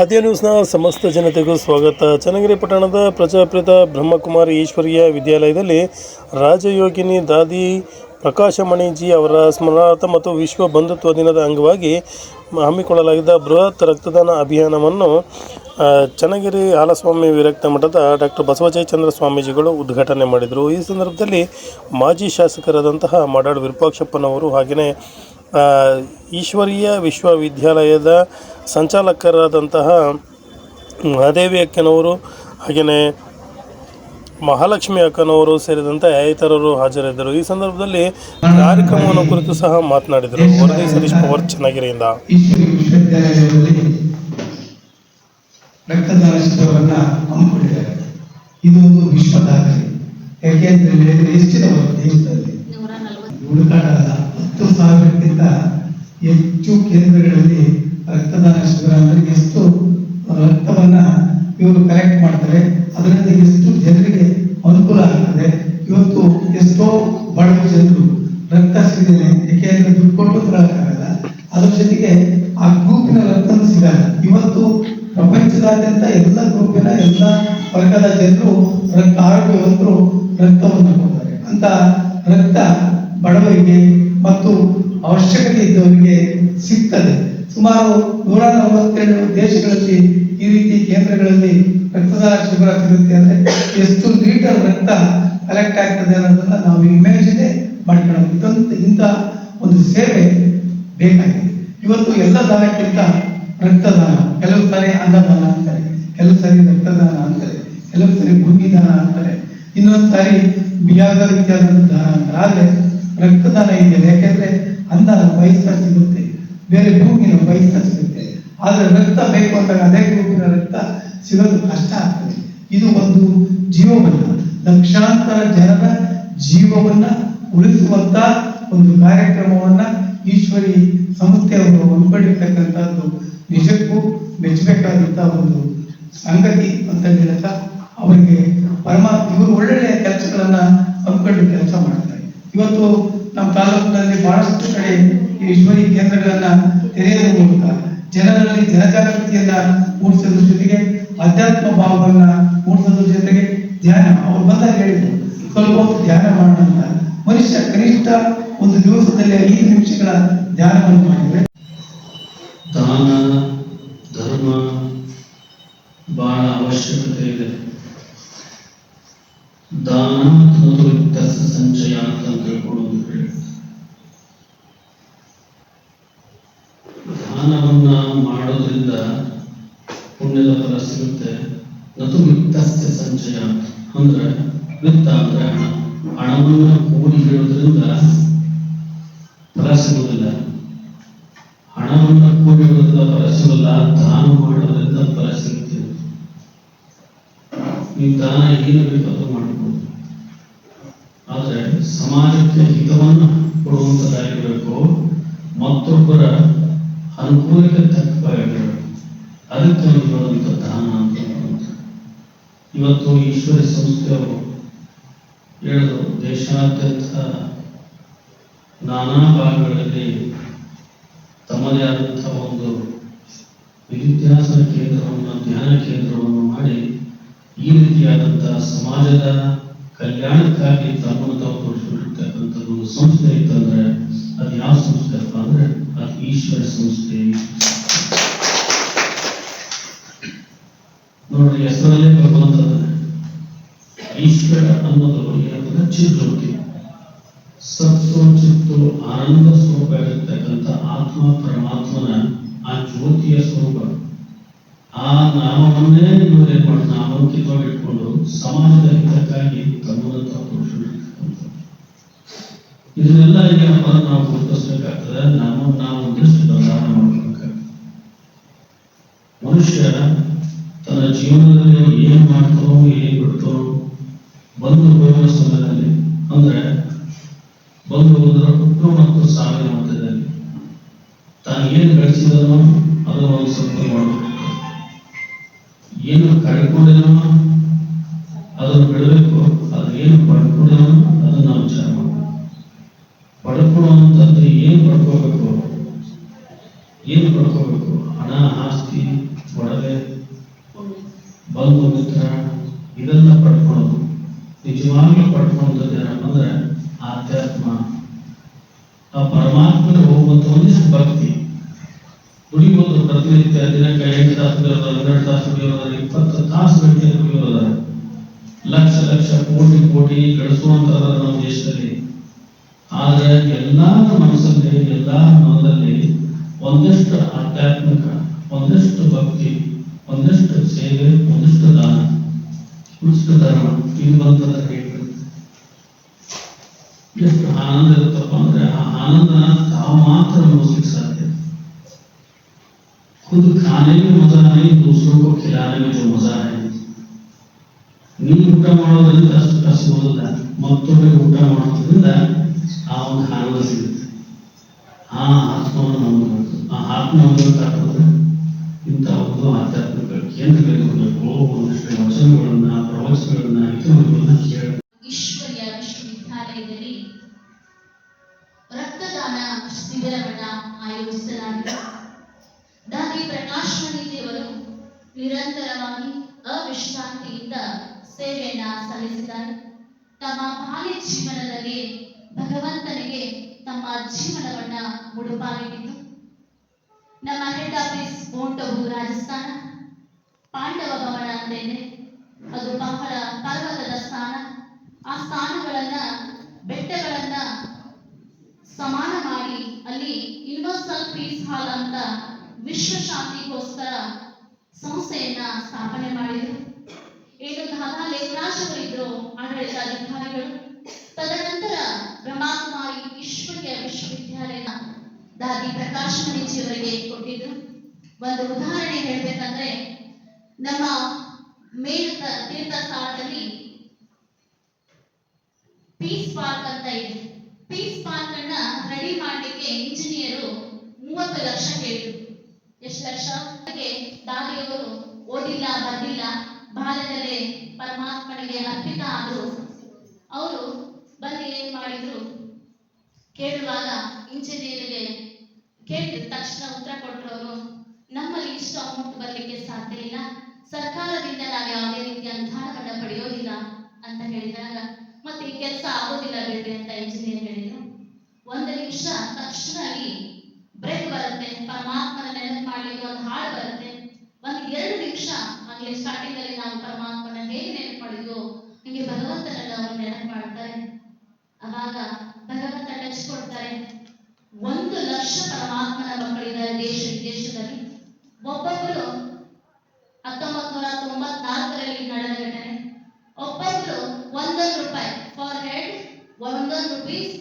ಅದೇ ನ್ಯೂಸ್ನ ಸಮಸ್ತ ಜನತೆಗೂ ಸ್ವಾಗತ. ಚನ್ನಗಿರಿ ಪಟ್ಟಣದ ಪ್ರಜಾಪ್ರಿತ ಬ್ರಹ್ಮಕುಮಾರಿ ಈಶ್ವರೀಯ ವಿದ್ಯಾಲಯದಲ್ಲಿ ರಾಜಯೋಗಿನಿ ದಾದಿ ಪ್ರಕಾಶಮಣಿಜಿ ಅವರ ಸ್ಮರಣಾರ್ಥ ಮತ್ತು ವಿಶ್ವ ಬಂಧುತ್ವ ದಿನದ ಅಂಗವಾಗಿ ಹಮ್ಮಿಕೊಳ್ಳಲಾಗಿದ್ದ ಬೃಹತ್ ರಕ್ತದಾನ ಅಭಿಯಾನವನ್ನು ಚನ್ನಗಿರಿ ಹಾಲಸ್ವಾಮಿ ವಿರಕ್ತ ಮಠದ ಡಾಕ್ಟರ್ ಬಸವಜಯಚಂದ್ರ ಸ್ವಾಮೀಜಿಗಳು ಉದ್ಘಾಟನೆ ಮಾಡಿದರು. ಈ ಸಂದರ್ಭದಲ್ಲಿ ಮಾಜಿ ಶಾಸಕರಾದಂತಹ ಮಾಡಾಳ್ ವಿರೂಪಾಕ್ಷಪ್ಪನವರು ಹಾಗೆಯೇ ಈಶ್ವರೀಯ ವಿಶ್ವವಿದ್ಯಾಲಯದ ಸಂಚಾಲಕರಾದಂತಹ ಮಹಾದೇವಿ ಅಕ್ಕನವರು, ಹಾಗೆಯೇ ಮಹಾಲಕ್ಷ್ಮಿ ಅಕ್ಕನವರು ಸೇರಿದಂತೆ ಇತರರು ಹಾಜರಿದ್ದರು. ಈ ಸಂದರ್ಭದಲ್ಲಿ ಕಾರ್ಯಕ್ರಮವನ್ನು ಕುರಿತು ಸಹ ಮಾತನಾಡಿದರು. ವರದಿ ಸತೀಶ್ ಪವರ್ ಚೆನ್ನಾಗಿರಿಂದ ರಕ್ತದಾನ ಶಿಬಿರವನ್ನು ಹಮ್ಮಿಕೊಂಡಿದ್ದಾರೆ. ಇದು ಒಂದು ವಿಶ್ವ ದಾಖಲೆ. ಯಾಕೆಂದ್ರೆ ಎಷ್ಟಿದವರು ದೇಶದಲ್ಲಿ ನಲವತ್ತು ಹತ್ತು ಸಾವಿರಕ್ಕಿಂತ ಹೆಚ್ಚು ಕೇಂದ್ರಗಳಲ್ಲಿ ರಕ್ತದಾನ ಶಿಬಿರ ಅಂದ್ರೆ ಎಷ್ಟು ರಕ್ತವನ್ನ ಇವರು ಕಲೆಕ್ಟ್ ಮಾಡ್ತಾರೆ. ಅದರಿಂದ ಎಷ್ಟು ಜನರಿಗೆ ಅನುಕೂಲ ಆಗ್ತದೆ. ಇವತ್ತು ಎಷ್ಟೋ ಬಡವ ಜನರು ರಕ್ತ ಸಿಗದೆ ಯಾಕೆಂದ್ರೆ ದುಡ್ಡು ಕೊಟ್ಟು ಅದ್ರ ಜೊತೆಗೆ ಆ ಗ್ರೂಪಿನ ರಕ್ತನೂ ಸಿಗಲ್ಲ. ಇವತ್ತು ಪ್ರಪಂಚದಾದ್ಯಂತ ಎಲ್ಲ ಗ್ರೂಪಿನ ಎಲ್ಲ ವರ್ಗದ ಜನರು ರಕ್ತ ಆರೋಗ್ಯವಂತರು ರಕ್ತವನ್ನು ಕೊಡ್ತಾರೆ. ಅಂತ ರಕ್ತ ಬಡವರಿಗೆ ಮತ್ತು ಅವಶ್ಯಕತೆ ಇದ್ದವರಿಗೆ ಸಿಗ್ತದೆ. ಸುಮಾರು ನೂರ ನಲವತ್ತೆರಡು ದೇಶಗಳಲ್ಲಿ ಈ ರೀತಿ ಕೇಂದ್ರಗಳಲ್ಲಿ ರಕ್ತದಾನ ಶಿಬಿರ ಸಿಗುತ್ತೆ ಅಂದ್ರೆ ಎಷ್ಟು ಲೀಟರ್ ರಕ್ತ ಕಲೆಕ್ಟ್ ಆಗ್ತದೆ ಅನ್ನೋದನ್ನ ನಾವು ಇಮ್ಯಾಜಿನೇ ಮಾಡ್ಕೊಳ್ಳೋದು. ಇದಂತ ಇಂಥ ಒಂದು ಸೇವೆ ಬೇಕಾಗಿದೆ. ಇವತ್ತು ಎಲ್ಲ ದಾನಕ್ಕಿಂತ ರಕ್ತದಾನ, ಕೆಲವು ಸಾರಿ ಅನ್ನದಾನ ಅಂತಾರೆ, ಕೆಲವು ಸಾರಿ ರಕ್ತದಾನ ಅಂತಾರೆ, ಕೆಲವು ಸಾರಿ ಭೂಮಿ ದಾನ ಅಂತಾರೆ, ಇನ್ನೊಂದು ಸಾರಿ ಬಿಯಾದ ರೀತಿಯಾದ ದಾನ ಅಂತಾರೆ. ಆದ್ರೆ ರಕ್ತದಾನ ಇದೆಯಲ್ಲ ಯಾಕೆಂದ್ರೆ ಅನ್ನ ವಯಸ್ಸ ಸಿಗುತ್ತೆ. ಬೇರೆ ಭೂಮಿನ ಬಯಸ್ತಾ ಸಿಗುತ್ತೆ ಆದ್ರೆ ರಕ್ತ ಬೇಕು ಅಂದಾಗ ಅದೇ ಗ್ರೂಪಿನ ರಕ್ತ ಸಿಗೋದು ಕಷ್ಟ ಆಗ್ತದೆ. ಇದು ಒಂದು ಜೀವವನ್ನ, ಲಕ್ಷಾಂತರ ಜನರ ಜೀವವನ್ನ ಉಳಿಸುವಂತ ಒಂದು ಕಾರ್ಯಕ್ರಮವನ್ನ ಈಶ್ವರಿ ಸಂಸ್ಥೆಯವರು ಒಳಪಡಿರ್ತಕ್ಕಂಥದ್ದು ನಿಜಕ್ಕೂ ಮೆಚ್ಚಬೇಕಾದಂತ ಒಂದು ಸಂಗತಿ ಅಂತ ಹೇಳ್ತಾ ಅವರಿಗೆ ಪರಮಾತ್ಮ ಇವರು ಒಳ್ಳೊಳ್ಳೆಯ ಕೆಲಸಗಳನ್ನ ಹಮ್ಮಿಕೊಂಡು ಕೆಲಸ ಮಾಡ್ತಾರೆ. ಇವತ್ತು ನಮ್ಮ ತಾಲೂಕಿನಲ್ಲಿ ಬಹಳಷ್ಟು ಕಡೆ ಈ ಈಶ್ವರಿ ಕೇಂದ್ರಗಳನ್ನ ತೆರೆಯುವ ಮೂಲಕ ಜನರಲ್ಲಿ ಜನಜಾಗೃತಿಯನ್ನ ಮೂಡಿಸೋದ್ರ ಜೊತೆಗೆ ಆಧ್ಯಾತ್ಮ ಭಾವವನ್ನ ಮೂಡಿಸೋದ್ರ ಜೊತೆಗೆ ಧ್ಯಾನ, ಅವ್ರು ಬಂದಾಗ ಹೇಳಿದ್ರು, ಸ್ವಲ್ಪ ಹೊತ್ತು ಧ್ಯಾನ ಮಾಡೋಣ ಮನುಷ್ಯ ಕನಿಷ್ಠ ಒಂದು ದಿವಸದಲ್ಲಿ ಐದು ನಿಮಿಷಗಳ ಧ್ಯಾನವನ್ನು ಮಾಡಿದ್ರೆ ದಾನ ಧರ್ಮ ಬಹಳ ಅವಶ್ಯಕತೆ ಇದೆ ದಾನ ವಿತ್ತಸ ಸಂಚಯ ಅಂತ ತಿಳ್ಕೊಳ್ಳೋದು ದಾನವನ್ನ ಮಾಡೋದ್ರಿಂದ ಪುಣ್ಯದ ಫಲ ಸಿಗುತ್ತೆ. ನತು ವಿತ್ತಸ್ಯ ಸಂಚಯ ಅಂದ್ರೆ ವಿತ್ತ ಅಂದ್ರೆ ಹಣ. ಹಣವನ್ನ ಕೂಡಿ ಇಡೋದ್ರಿಂದ ಫಲ ಸಿಗುವುದಿಲ್ಲ ಹಣವನ್ನು ಕೂಡಿಡುವುದರಿಂದ ಫಲ ಸಿಗಲ್ಲ, ದಾನ ಮಾಡೋದ್ರಿಂದ ಫಲ ಸಿಗುತ್ತೆ. ಈ ದಾನ ಏನು ಆದ್ರೆ ಸಮಾಜಕ್ಕೆ ಹಿತವನ್ನು ಕೊಡುವಂತದ್ದಾಗಿರಬೇಕು ಮತ್ತೊಬ್ಬರ ಅನುಕೂಲಕ್ಕೆ ತಕ್ಕವಾಗಿರಬೇಕು ಅದಕ್ಕೆ ಹೇಳುವಂತ ದಾನ ಅಂತ. ಇವತ್ತು ಈಶ್ವರಿ ಸಂಸ್ಥೆಯವರು ಹೇಳಿದ್ರು, ದೇಶಾದ್ಯಂತ ನಾನಾ ಭಾಗಗಳಲ್ಲಿ ತಮ್ಮದೇ ಆದಂಥ ಒಂದು ವಿದ್ಯಾಸನ ಕೇಂದ್ರವನ್ನು, ಧ್ಯಾನ ಕೇಂದ್ರವನ್ನು ಮಾಡಿ ಈ ರೀತಿಯಾದಂತಹ ಸಮಾಜದ ಕಲ್ಯಾಣಕ್ಕಾಗಿ ತಮ್ಮನ್ನು ತಾವು ಒಂದು ಸಂಸ್ಥೆ ಇತ್ತಂದ್ರೆ ಅದು ಯಾವ ಸಂಸ್ಥೆ ಅಪ್ಪ ಅಂದ್ರೆ ಅದು ಈಶ್ವರ ಸಂಸ್ಥೆ. ನೋಡ್ರಿ, ಹೆಸರಲ್ಲೇ ಬರುವಂತದ ಈಶ್ವರ ಅನ್ನೋದು ಏನಂದ್ರೆ ಚಿಜ್ಯೋತಿ ಸತ್ವ ಚಿತ್ತು, ಆನಂದ ಸ್ವರೂಪ ಇರತಕ್ಕಂಥ ಆತ್ಮ, ಪರಮಾತ್ಮನ ಆ ಜ್ಯೋತಿಯ ಸ್ವರೂಪ. ಆ ನಾಮವನ್ನೇ ಇವರು ಏನ್ ಇಟ್ಕೊಂಡು ಸಮಾಜದ ಹಿತಕ್ಕಾಗಿ ತಮ್ಮನ್ನು ಪುರುಷರು ಇದನ್ನೆಲ್ಲ ಏನಪ್ಪ ನಾವು ಗುರುತಿಸ್ಬೇಕಾಗ್ತದೆ, ನಮ್ಮ ನಾವು ಒಂದಿಷ್ಟು ಬದಲಾವಣೆ ಮಾಡ್ಬೇಕಾಗ್ತದೆ ಮನುಷ್ಯ ತನ್ನ ಜೀವನದಲ್ಲಿ ಏನ್ ಮಾಡ್ತಾನೋ ಏನ್ ಬಿಡ್ತೋ, ಬಂದು ಹೋಗುವ ಸಮಯದಲ್ಲಿ, ಅಂದ್ರೆ ಬಂದು ಹೋದ್ರ ಹುಟ್ಟು ಮತ್ತು ಸಾವಿನ ಮಧ್ಯದಲ್ಲಿ, ತಾನು ಏನ್ ಗಳಿಸಿದನೋ ಕಳ್ಕೊಂಡಿದನೋ ಅದನ್ನು ಬಿಡಬೇಕು, ಅದು ಏನು ಪಡ್ಕೊಂಡಿದನೋ ಅದನ್ನು ನಾವು ವಿಚಾರ ಮಾಡಬೇಕು ಪಡ್ಕೊಳ್ಳುವಂಥದ್ದು ಏನು ಪಡ್ಕೋಬೇಕು? ಏನು ಪಡ್ಕೋಬೇಕು? ಹಣ, ಆಸ್ತಿ, ಒಡವೆ ಬಂಧು ಮಿತ್ರ ಇದೆಲ್ಲ ಪಡ್ಕೊಳ್ಳೋದು ನಿಜವಾಗ್ಲೂ ಪಡ್ಕೊಳ್ಳುವಂಥದ್ದು ಏನಪ್ಪ ಅಂದ್ರೆ ಆಧ್ಯಾತ್ಮ. ಆ ಪರಮಾತ್ಮನ ಹೋಗುವಂತ ಒಂದಿಷ್ಟು ಭಕ್ತಿ. ದುಡಿಬೋದು ಪ್ರತಿನಿತ್ಯ ದಿನಕ್ಕೆ ಎಂಟು ತಾಸು ಕುಡಿಯೋದ ಹನ್ನೆರಡು ತಾಸು ದುಡಿಯೋದಾರ ಇಪ್ಪತ್ತು ತಾಸು ಗಂಟೆ ದುಡಿಯೋದಾರ ಲಕ್ಷ ಲಕ್ಷ ಕೋಟಿ ಕೋಟಿ ಗಳಿಸುವಂತದ ನಮ್ಮ ದೇಶದಲ್ಲಿ. ಆದ್ರೆ ಎಲ್ಲಾ ಮನಸ್ಸಲ್ಲಿ, ಎಲ್ಲಾ ಮನದಲ್ಲಿ ಒಂದಷ್ಟು ಆಧ್ಯಾತ್ಮಿಕ, ಒಂದಷ್ಟು ಭಕ್ತಿ, ಒಂದಷ್ಟು ಸೇವೆ, ಒಂದಷ್ಟು ದಾನ, ಒಂದಷ್ಟು ಧರ್ಮ, ಇದು ಬಂತಂದ್ರೆ ಹೇಗಿರುತ್ತೆ ಎಷ್ಟು ಆನಂದ ಇರುತ್ತಪ್ಪ ಅಂದ್ರೆ ಆ ಆನಂದನ ತಾವು ಮಾತ್ರ ಸಾಧ್ಯ खुद खाने में मजा नहीं दूसरों को खिलाने में जो मजा है ನೀವು ಊಟ ಮಾಡೋದ್ರಿಂದ ಅಷ್ಟು ಕಷ್ಟ ಬರೋದಿಲ್ಲ ಮತ್ತೊಬ್ಬರಿಗೆ ಊಟ ಮಾಡೋದ್ರಿಂದ ಆ ಒಂದು ಆನಂದ ಸಿಗುತ್ತೆ ಆ ಆತ್ಮವನ್ನು ನಂಬಬೇಕು ಆ ಆತ್ಮವನ್ನು ಕಾಪಾಡಿದ್ರೆ ಇಂಥ ಒಂದು ಆಧ್ಯಾತ್ಮಿಕ ಕೇಂದ್ರಗಳಿಗೆ ಹೋಗಬೇಕು ಒಂದಿಷ್ಟು ವಚನಗಳನ್ನ ಪ್ರವಚನಗಳನ್ನ ಹಿತಗಳನ್ನ ಕೇಳ ಈಶ್ವರ್ಯ ವಿಶ್ವವಿದ್ಯಾಲಯದಲ್ಲಿ ರಕ್ತದಾನ ಶಿಬಿರವನ್ನ ಆಯೋಜಿಸಲಾಗಿದೆ ಪ್ರಕಾಶ್ ದೇವರು ನಿರಂತರವಾಗಿ ಅವಿಶ್ರಾಂತಿಯಿಂದ ಸೇವೆಯನ್ನ ಸಲ್ಲಿಸಿದ್ದಾರೆ ತಮ್ಮ ಬಾಲ್ಯ ಜೀವನದಲ್ಲಿ ಭಗವಂತನಿಗೆ ತಮ್ಮ ಜೀವನವನ್ನ ಮುಡುಪಾಗಿಟ್ಟಿತು. ನಮ್ಮ ಹೆಡ್ ಆಫೀಸ್ ಬೋಂಟವು ರಾಜಸ್ಥಾನ. ಪಾಂಡವ ಭವನ ಅಂತೇನೆ ಅದು ಬಹಳ ಪರ್ವತದ ಸ್ಥಾನ. ಆ ಸ್ಥಾನಗಳನ್ನ ಬೆಟ್ಟಗಳನ್ನ ಸಮಾನ ಮಾಡಿ ಅಲ್ಲಿ ಯೂನಿವರ್ಸಲ್ ಪೀಸ್ ಹಾಲ್ ಅಂತ ವಿಶ್ವ ಶಾಂತಿಗೋಸ್ಕರ ಸಂಸ್ಥೆಯನ್ನ ಸ್ಥಾಪನೆ ಮಾಡಿದರು. ಏನು ದಾದಾ ಅವರಿದ್ರು ಆಡಳಿತಾಧಿಕಾರಿಗಳು. ತದನಂತರ ಬ್ರಹ್ಮಕುಮಾರಿ ಈಶ್ವರ್ಯ ವಿಶ್ವವಿದ್ಯಾಲಯ ದಾದಿ ಪ್ರಕಾಶ್ ಮಣಿಜಿ ಅವರಿಗೆ ಕೊಟ್ಟಿದ್ರು. ಒಂದು ಉದಾಹರಣೆ ಹೇಳ್ಬೇಕಂದ್ರೆ, ನಮ್ಮ ಮೇಲ್ ತೀರ್ಥ ಸ್ಥಳದಲ್ಲಿ ಪೀಸ್ ಪಾರ್ಕ್ ಅಂತ ಇದೆ. ಪೀಸ್ ಪಾರ್ಕ್ ಅನ್ನ ರೆಡಿ ಮಾಡ್ಲಿಕ್ಕೆ ಇಂಜಿನಿಯರು ಮೂವತ್ತು ಲಕ್ಷ ಕೇಳಿದ್ರು. ಎಷ್ಟು ಲಕ್ಷ ದಾದಿಯವರು ಓದಿಲ್ಲ, ಬರ್ದಿಲ್ಲ. ಬಾಲ್ಯದಲ್ಲೇ ಪರಮಾತ್ಮನಿಗೆ ಅರ್ಪಿತ ಆದರು. ಅವರು ಬಂದು ಏನ್ ಮಾಡಿದ್ರು? ಕೇಳುವಾಗ ಇಂಜಿನಿಯರಿಗೆ ಕೇಳಿದ ತಕ್ಷಣ ಉತ್ತರ ಕೊಟ್ಟರು ನಮ್ಮಲ್ಲಿ ಇಷ್ಟು ಅಮೌಂಟ್ ಬರಲಿಕ್ಕೆ ಸಾಧ್ಯ ಇಲ್ಲ. ಸರ್ಕಾರದಿಂದ ನಾವು ಯಾವುದೇ ರೀತಿಯ ಅನುದಾನವನ್ನ ಪಡೆಯೋದಿಲ್ಲ, ಅಂತ ಹೇಳಿದಾಗ, ಮತ್ತೆ ಈ ಕೆಲಸ ಆಗೋದಿಲ್ಲ ಬಿಡ್ರಿ, ಅಂತ ಇಂಜಿನಿಯರ್ ಹೇಳಿದ್ರು. ಒಂದು ನಿಮಿಷ ತಕ್ಷಣ ಬ್ರೇಕ್ ಬರುತ್ತೆ, ಪರಮಾತ್ಮನ ನೆನಪು ಮಾಡ್ಲಿಕ್ಕೆ ಒಂದು ಹಾಡು ಬರುತ್ತೆ. ಒಂದು ಎರಡು ನಿಮಿಷ ಹಂಗೆ ಸ್ಟಾರ್ಟಿಂಗ್ ಅಲ್ಲಿ ನಾವು ಪರಮಾತ್ಮನ ಹೇಗೆ ನೆನಪು ಮಾಡಿದ್ವು, ಹಂಗೆ ಭಗವಂತನನ್ನ ಅವರು ನೆನಪು ಮಾಡ್ತಾರೆ. ಅವಾಗ ಭಗವಂತ ಟಚ್ ಕೊಡ್ತಾರೆ ಒಂದು ಲಕ್ಷ ಪರಮಾತ್ಮನ ಮಕ್ಕಳಿದ್ದಾರೆ ದೇಶ, ವಿದೇಶದಲ್ಲಿ. ಒಬ್ಬೊಬ್ಬರು ಹತ್ತೊಂಬತ್ ನೂರ ತೊಂಬತ್ನಾಲ್ಕರಲ್ಲಿ ನಡೆದ ಘಟನೆ. ಒಬ್ಬೊಬ್ರು ಒಂದೊಂದು ರೂಪಾಯಿ ಫಾರ್ ಹೆಡ್ ಒಂದೊಂದು ರುಪೀಸ್